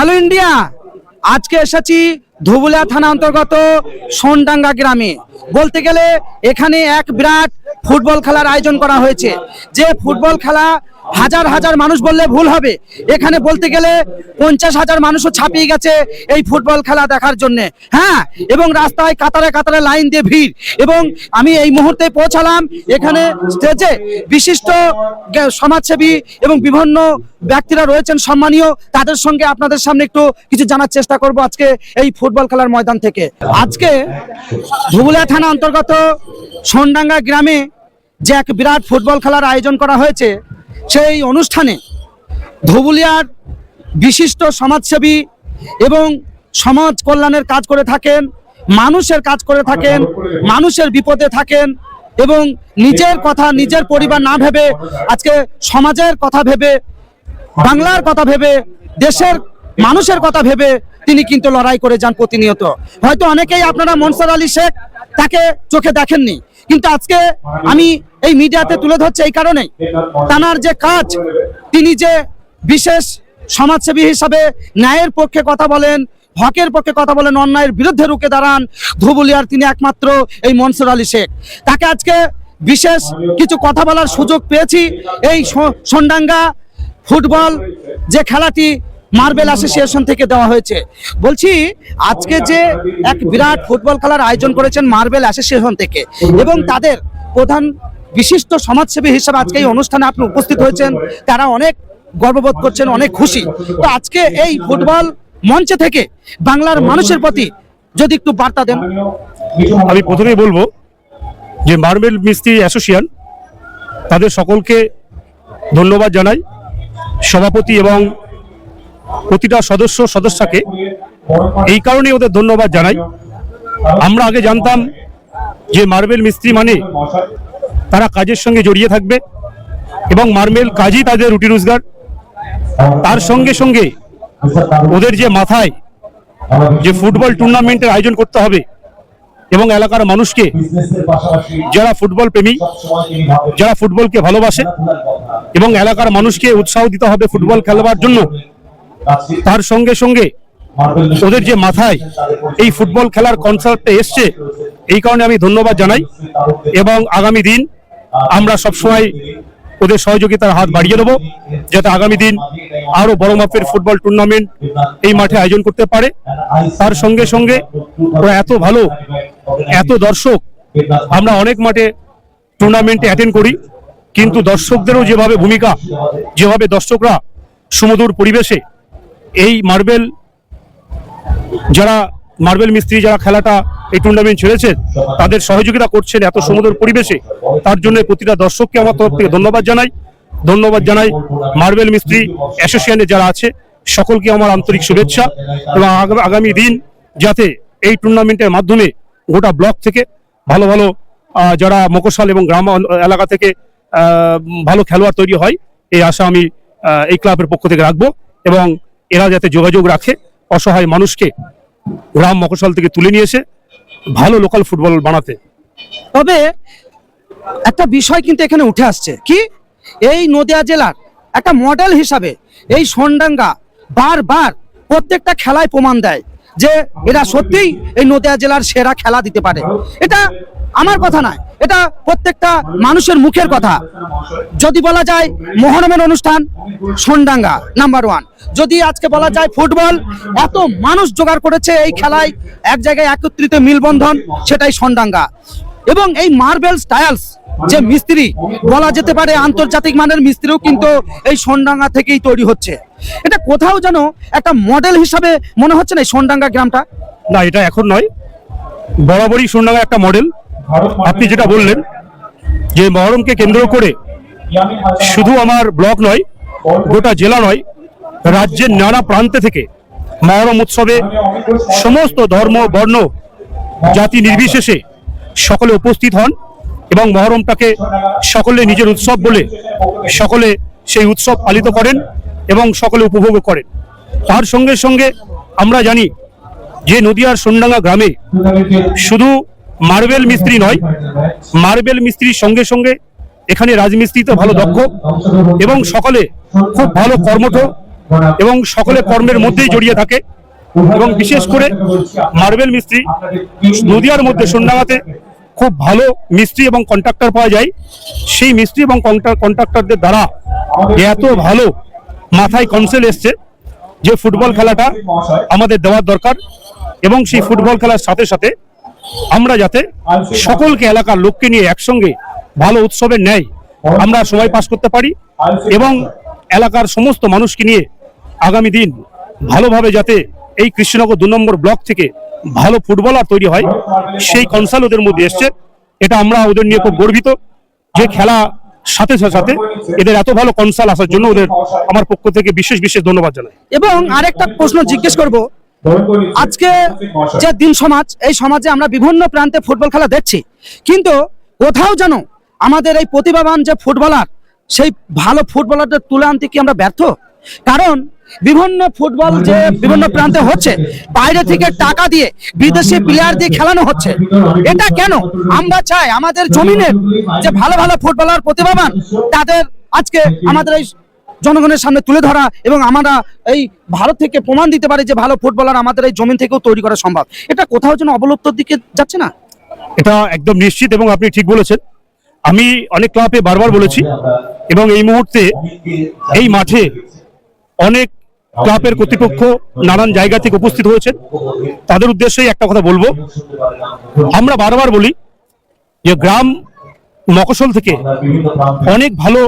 Hello India, আজকে এসেছি ধুবুলা থানা অন্তর্গত সোনডাঙ্গা গ্রামে। বলতে গেলে এখানে এক বিরাট ফুটবল খেলার আয়োজন করা হয়েছে। যে ফুটবল খেলা হাজার হাজার মানুষ বললে ভুল হবে। এখানে বলতে গেলে পঞ্চাশ হাজার মানুষও ছাপিয়ে গেছে এই ফুটবল খেলা দেখার জন্য। হ্যাঁ এবং রাস্তায় কাতারে কাতারে লাইন দিয়ে ভিড়। এবং আমি এই মুহূর্তে পৌঁছালাম এখানে স্টেজে বিশিষ্ট সমাজসেবী এবং বিভিন্ন ব্যক্তিরা রয়েছেন সম্মানীয়। তাদের সঙ্গে আপনাদের সামনে একটু কিছু জানার চেষ্টা করব আজকে এই ফুটবল খেলার ময়দান থেকে। আজকে ধুবুলিয়া থানা অন্তর্গত সোনডাঙ্গা গ্রামে যে এক বিরাট ফুটবল খেলার আয়োজন করা হয়েছে সেই অনুষ্ঠানে ধুবুলিয়ার বিশিষ্ট সমাজসেবী এবং সমাজ কল্যাণের কাজ করে থাকেন, মানুষের কাজ করে থাকেন, মানুষের বিপদে থাকেন এবং নিজের কথা নিজের পরিবার না ভেবে, আজকে সমাজের কথা ভেবে, বাংলার কথা ভেবে, দেশের মানুষের কথা ভেবে তিনি কিন্তু লড়াই করে যান প্রতিনিয়ত। হয়তো অনেকেই আপনারা মনসার আলী শেখ তাকে চোখে দেখেননি। কিন্তু আজকে আমি এই মিডিয়াতে তুলে ধরছি এই কারণেই। তানার যে কাজ, তিনি যে বিশেষ সমাজসেবী হিসাবে ন্যায়ের পক্ষে কথা বলেন, হকের পক্ষে কথা বলেন, অন্যায়ের বিরুদ্ধে রুখে দাঁড়ান, ধুবুলিয়ার তিনি একমাত্র এই মনসুর আলী শেখ। তাকে আজকে বিশেষ কিছু কথা বলার সুযোগ পেয়েছি। এই সোনডাঙ্গা ফুটবল যে খেলাটি মার্বেল অ্যাসোসিয়েশন থেকে দেওয়া হয়েছে। বলছি, আজকে যে এক বিরাট ফুটবল খেলার আয়োজন করেছেন মার্বেল অ্যাসোসিয়েশন থেকে এবং তাদের প্রধান বিশিষ্ট সমাজসেবী হিসেবে আজকে এই অনুষ্ঠানে আপনি উপস্থিত হয়েছেন, তারা অনেক গর্ববোধ করছেন, অনেক খুশি। তো আজকে এই ফুটবল মঞ্চে থেকে বাংলার মানুষের প্রতি যদি একটু বার্তা দেন। আমি প্রথমেই বলব যে মার্বেল মিস্ত্রি অ্যাসোসিয়েশন, তাদের সকলকে ধন্যবাদ জানাই। সভাপতি এবং প্রতিটা সদস্য, সদস্যকে এই কারণেই ওদের ধন্যবাদ জানাই। আমরা আগে জানতাম যে মার্বেল মিস্ত্রি মানে তারা কাজের সঙ্গে জড়িয়ে থাকবে এবং মার্বেল কাজই তাদের রুটি রোজগার। তার সঙ্গে সঙ্গে ওদের যে মাথায় যে ফুটবল টুর্নামেন্টের আয়োজন করতে হবে এবং এলাকার মানুষকে যারা ফুটবল প্রেমী, যারা ফুটবলকে ভালোবাসে এবং এলাকার মানুষকে উৎসাহ দিতে হবে ফুটবল খেলবার জন্য তার সঙ্গে সঙ্গে ওদের যে মাথায় এই ফুটবল খেলার কনসার্টটা এসছে এই কারণে আমি ধন্যবাদ জানাই এবং আগামী দিন আমরা সবসময় ওদের সহযোগিতার হাত বাড়িয়ে দেবো যাতে আগামী দিন আরও বড় মাপের ফুটবল টুর্নামেন্ট এই মাঠে আয়োজন করতে পারে। তার সঙ্গে সঙ্গে ওরা এত ভালো এত দর্শক আমরা অনেক মাঠে টুর্নামেন্টে অ্যাটেন্ড করি কিন্তু দর্শকদেরও যেভাবে ভূমিকা যেভাবে দর্শকরা সুমধুর পরিবেশে এই মার্বেল, যারা মার্বেল মিস্ত্রি, যারা খেলাটা এই টুর্নামেন্ট ছেড়েছে, তাদের সহযোগিতা করছেন এত সুমধুর পরিবেশে। তার জন্য প্রতিটা দর্শককে আমার তরফ থেকে ধন্যবাদ জানাই। ধন্যবাদ জানাই মার্বেল মিস্ত্রি অ্যাসোসিয়েশনে যারা আছে, সকলকে আমার আন্তরিক শুভেচ্ছা এবং আগামী দিন যাতে এই টুর্নামেন্টের মাধ্যমে গোটা ব্লক থেকে ভালো ভালো যারা মকশাল এবং গ্রাম এলাকা থেকে ভালো খেলোয়াড় তৈরি হয়, এই আশা আমি এই ক্লাবের পক্ষ থেকে রাখব এবং এরা যাতে যোগাযোগ রাখে, অসহায় মানুষকে গ্রাম মকশাল থেকে তুলে নিয়ে এসে ভালো লোকাল ফুটবল বানাতে। তবে একটা বিষয় কিন্তু এখানে উঠে আসছে। কি? এই নদিয়া জেলার একটা মডেল হিসাবে এই সোনডাঙ্গা বারবার প্রত্যেকটা খেলায় প্রমাণ দেয় যে এরা সত্যিই এই নদিয়া জেলার সেরা খেলা দিতে পারে। এটা আমার কথা নয়, এটা প্রত্যেকটা মানুষের মুখের কথা। যদি বলা যায় মহরমের অনুষ্ঠান, সোনডাঙ্গা নাম্বার ওয়ান যদি আজকে বলা যায় ফুটবল, এত মানুষ জোগাড় করেছে এই খেলায়, এক জায়গায় একত্রিত মিলবন্ধন, সেটাই সোনডাঙ্গা। এবং এই মার্বেল স্টাইলস, যে মিস্ত্রি, বলা যেতে পারে আন্তর্জাতিক মানের মিস্ত্রিও কিন্তু এই সোনডাঙ্গা থেকেই তৈরি হচ্ছে। এটা কোথাও যেন একটা মডেল হিসাবে মনে হচ্ছে না এই সোনডাঙ্গা গ্রামটা? না, এটা এখন নয়। বরাবরই সোনাঙ্গা একটা মডেল। আপনি যেটা বললেন যে মহরমকে কেন্দ্র করে শুধু আমার ব্লক নয় গোটা জেলা নয় রাজ্যের নানা প্রান্তে থেকে মহরম উৎসবে সমস্ত ধর্ম বর্ণ জাতি নির্বিশেষে সকলে উপস্থিত হন এবং মহরমটাকে সকলে নিজের উৎসব বলে সকলে সেই উৎসব পালিত করেন এবং সকলে উপভোগ করেন। তার সঙ্গে সঙ্গে আমরা জানি যে নদিয়ার সোনডাঙ্গা গ্রামে শুধু মার্বেল মিস্ত্রি নয়। মার্বেল মিস্ত্রির সঙ্গে সঙ্গে এখানে রাজমিস্ত্রি তো ভালো দক্ষ এবং সকলে খুব ভালো কর্মঠ এবং সকলে কর্মের মধ্যেই জড়িয়ে থাকে এবং বিশেষ করে মার্বেল মিস্ত্রি নদিয়ার মধ্যে সোনডাঙ্গাতে খুব ভালো মিস্ত্রি এবং কন্ট্রাক্টর পাওয়া যায়। সেই মিস্ত্রি এবং কন্ট্রাক্টরদের দ্বারা এত ভালো মাথায় কনসেল এসছে যে ফুটবল খেলাটা আমাদের দেওয়ার দরকার এবং সেই ফুটবল খেলার সাথে সাথে আমরা যাতে সকলকে এলাকার লোককে নিয়ে একসঙ্গে ভালো উৎসবের ন্যায় আমরা সময় পাস করতে পারি এবং এলাকার সমস্ত মানুষকে নিয়ে আগামী দিন ভালোভাবে যাতে এই কৃষ্ণনগর দু নম্বর ব্লক থেকে ভালো ফুটবলার তৈরি হয়, সেই কনসাল ওদের মধ্যে এসছে। এটা আমরা ওদের নিয়ে খুব গর্বিত যে খেলা সাথে সাথে এদের এত ভালো কনসাল আসার জন্য ওদের আমার পক্ষ থেকে বিশেষ বিশেষ ধন্যবাদ জানাই। এবং আরেকটা প্রশ্ন জিজ্ঞেস করব আজকে যে দিন সমাজ এই সমাজে আমরা বিভিন্ন প্রান্তে ফুটবল খেলা দেখছি। কিন্তু কোথাও যেন আমাদের এই প্রতিভাবান যে ফুটবলার সেই ভালো ফুটবলারদের তুলে আনতে কি আমরা ব্যর্থ? কারণ বিভিন্ন ফুটবল যে বিভিন্ন প্রান্তে হচ্ছে বাইরে থেকে টাকা দিয়ে বিদেশি প্লেয়ার দিয়ে খেলানো হচ্ছে এটা কেন? আমরা চাই আমাদের জমিনের যে ভালো ভালো ফুটবলার প্রতিভাবান তাদের আজকে আমাদের এই জনগণের সামনে তুলে ধরা এবং আমরা এই ভারত থেকে প্রমাণ দিতে পারি যে ভালো ফুটবলার আমাদের এই জমিন থেকেও তৈরি করা সম্ভব। এটা কোথাও যেন অবলুপ্তর দিকে যাচ্ছে না? এটা একদম নিশ্চিত এবং আপনি ঠিক বলেছেন। আমি অনেক ক্লাবে বারবার বলেছি এবং এই মুহূর্তে এই মাঠে অনেক ক্লাবের কর্তৃপক্ষ নানান জায়গা থেকে উপস্থিত হয়েছে তাদের উদ্দেশ্যেই একটা কথা বলব। আমরা বারবার বলি যে গ্রাম মকসল থেকে অনেক ভালো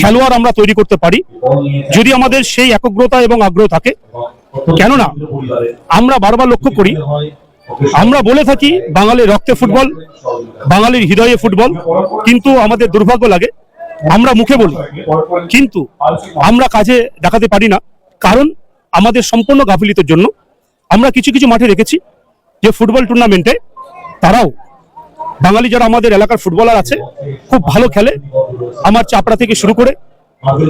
খেলোয়াড় আমরা তৈরি করতে পারি, যদি আমাদের সেই একগ্রতা এবং আগ্রহ থাকে। কেননা, আমরা বারবার লক্ষ্য করি, আমরা বলে থাকি বাঙালির রক্তে ফুটবল, বাঙালির হৃদয়ে ফুটবল, কিন্তু আমাদের দুর্ভাগ্য লাগে, আমরা মুখে বলি। কিন্তু আমরা কাজে দেখাতে পারি না, কারণ আমাদের সম্পূর্ণ গাফিলিতের জন্য আমরা কিছু কিছু মাঠে রেখেছি যে ফুটবল টুর্নামেন্টে তারাও বাঙালি যারা আমাদের এলাকার ফুটবলার আছে খুব ভালো খেলে। আমার চাপড়া থেকে শুরু করে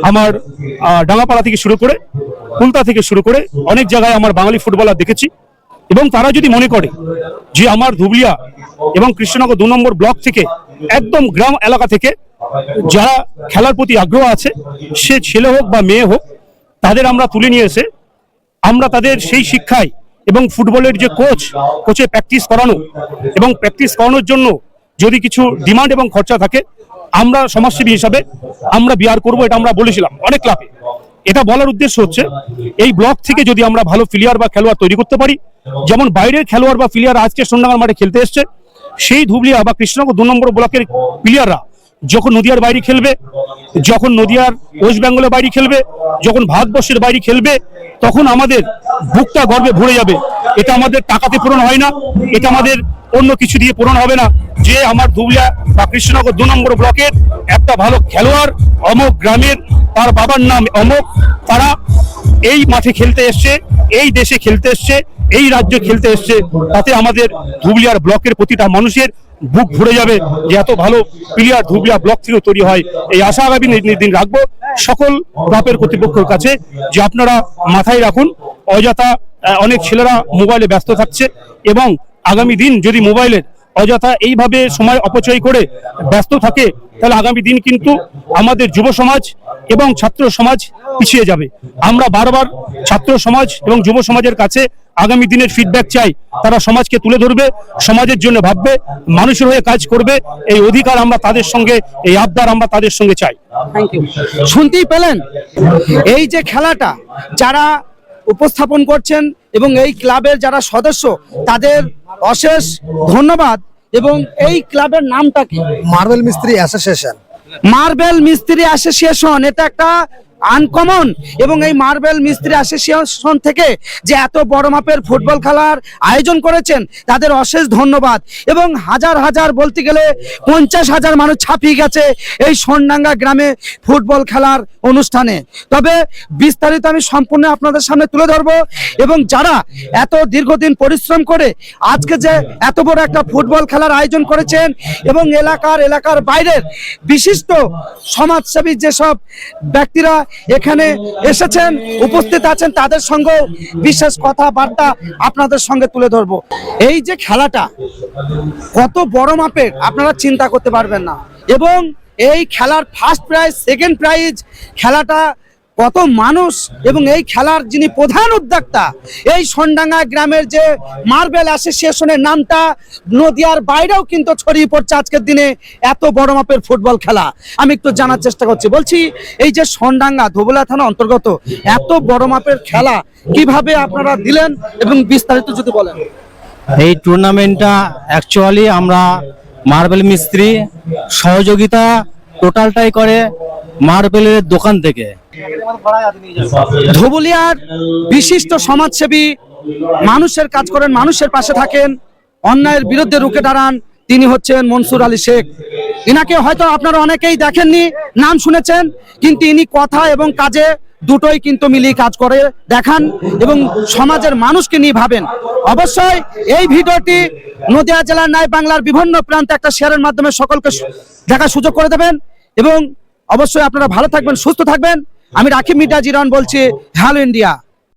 আমার আহ, ডাঙ্গাপাড়া থেকে শুরু করে কুলতা থেকে শুরু করে অনেক জায়গায় আমার বাঙালি ফুটবলার দেখেছি। এবং তারা যদি মনে করে যে আমার ধুবলিয়া এবং কৃষ্ণনগর দু নম্বর ব্লক থেকে একদম গ্রাম এলাকা থেকে যারা খেলার প্রতি আগ্রহ আছে সে ছেলে হোক বা মেয়ে হোক তাদের আমরা তুলে নিয়ে এসে আমরা তাদের সেই শিক্ষায় এবং ফুটবলের যে কোচ কোচে প্র্যাকটিস করানো এবং প্র্যাকটিস করানোর জন্য যদি কিছু ডিমান্ড এবং খরচা থাকে, আমরা সমাজসেবী হিসাবে আমরা বিয়ার করব, এটা আমরা বলেছিলাম অনেক ক্লাবে এটা বলার উদ্দেশ্য হচ্ছে, এই ব্লক থেকে যদি আমরা ভালো প্লেয়ার বা খেলোয়াড় তৈরি করতে পারি, যেমন বাইরের খেলোয়াড় বা প্লেয়ার আজকে সোনাঙ্গার মাঠে খেলতে এসছে, সেই ধুবলিয়া বা কৃষ্ণনগর দু নম্বর ব্লকের প্লেয়াররা যখন নদিয়ার বাইরে খেলবে, যখন নদিয়ার ওয়েস্ট বেঙ্গলের বাইরে খেলবে, যখন ভারতবর্ষের বাইরে খেলবে, তখন আমাদের বুকটা গর্বে ভরে যাবে। এটা আমাদের টাকাতে পূরণ হয় না, এটা আমাদের অন্য কিছু দিয়ে পূরণ হবে না। যে আমার ধুবলিয়া বা কৃষ্ণনগর দু নম্বর ব্লকের একটা ভালো খেলোয়াড় অমক গ্রামের, তার বাবার নাম অমক তারা এই মাঠে খেলতে এসছে, এই দেশে খেলতে এসছে, এই রাজ্যে খেলতে এসছে। তাতে আমাদের ধুবলিয়ার ব্লকের প্রতিটা মানুষের বুক ভরে যাবে যে এত ভালো প্লেয়ার ধুবলিয়া ব্লক থেকে তৈরি হয়। এই আশা আগামী দিন রাখব সকল ক্লাবের কর্তৃপক্ষের কাছে যে আপনারা মাথায় রাখুন। অযথা অনেক ছেলেরা মোবাইলে ব্যস্ত থাকছে এবং আগামী দিন যদি মোবাইলের অযথা এইভাবে সময় অপচয় করে ব্যস্ত থাকে, তাহলে আগামী দিন কিন্তু আমাদের যুব সমাজ এবং ছাত্র সমাজ পিছিয়ে যাবে। আমরা বারবার ছাত্র সমাজ এবং যুব সমাজের কাছে আগামী দিনের ফিডব্যাক চাই। তারা সমাজকে তুলে ধরবে, সমাজের জন্য ভাববে, মানুষের হয়ে কাজ করবে, এই অধিকার আমরা তাদের সঙ্গে, এই আবদার আমরা তাদের সঙ্গে চাই। শুনতেই পেলেন? এই যে খেলাটা, যারা উপস্থাপন করছেন এবং এই ক্লাবের যারা সদস্য তাদের অশেষ ধন্যবাদ এবং এই ক্লাবের নামটা কি মার্বেল মিস্ত্রি অ্যাসোসিয়েশন। মার্বেল মিস্ত্রি অ্যাসোসিয়েশন এটা একটা আনকমন। এবং এই মার্বেল মিস্ত্রি অ্যাসোসিয়েশন থেকে যে এত বড় মাপের ফুটবল খেলার আয়োজন করেছেন, তাদের অশেষ ধন্যবাদ। এবং হাজার হাজার বলতে গেলে পঞ্চাশ হাজার মানুষ ছাপিয়ে গেছে এই সোনডাঙ্গা গ্রামে ফুটবল খেলার অনুষ্ঠানে। তবে বিস্তারিত আমি সম্পূর্ণ আপনাদের সামনে তুলে ধরবো এবং যারা এত দীর্ঘদিন পরিশ্রম করে আজকে যে এত বড় একটা ফুটবল খেলার আয়োজন করেছেন এবং এলাকার এলাকার বাইরের বিশিষ্ট সমাজসেবী যেসব ব্যক্তিরা এখানে এসেছেন, উপস্থিত আছেন, তাদের সঙ্গে বিশেষ কথাবার্তা আপনাদের সঙ্গে তুলে ধরবো। এই যে খেলাটা, কত বড় মাপের, আপনারা চিন্তা করতে পারবেন না। এবং এই খেলার ফার্স্ট প্রাইজ সেকেন্ড প্রাইজ খেলাটা কত মানুষ এবং এই খেলার যিনি প্রধান উদ্যোক্তা, এই সন্ডাঙ্গা গ্রামের যে মার্বেল অ্যাসোসিয়েশনের নামটা নদিয়ার বাইরেও কিন্তু ছড়িয়ে পড়ছে আজকের দিনে এত বড় মাপের ফুটবল খেলা। আমি একটু জানার চেষ্টা করছি। বলছি, এই যে সন্ডাঙ্গা ধোবলা থানা অন্তর্গত এত বড় মাপের খেলা কীভাবে আপনারা দিলেন এবং বিস্তারিত যদি বলেন। এই টুর্নামেন্টটা অ্যাকচুয়ালি আমরা মার্বেল মিস্ত্রি সহযোগিতা টোটালটাই করে মার্বেলের দোকান থেকে। ধুবুলিয়ার বিশিষ্ট সমাজসেবী মানুষের কাজ করেন, মানুষের পাশে থাকেন, অন্যায়ের বিরুদ্ধে রুখে দাঁড়ান, তিনি হচ্ছেন মনসুর আলী শেখ। ইনাকে হয়তো আপনারা অনেকেই দেখেননি, নাম শুনেছেন, কিন্তু ইনি কথা এবং কাজে দুটোই কিন্তু মিলিয়ে কাজ করে দেখান এবং সমাজের মানুষকে নিয়ে ভাবেন। অবশ্যই এই ভিডিওটি নদিয়া জেলার নাই বাংলার বিভিন্ন প্রান্তে একটা শেয়ারের মাধ্যমে সকলকে দেখার সুযোগ করে দেবেন এবং অবশ্যই আপনারা ভালো থাকবেন, সুস্থ থাকবেন। আমি রাকিব মিটা জিরন বলছি হ্যালো ইন্ডিয়া।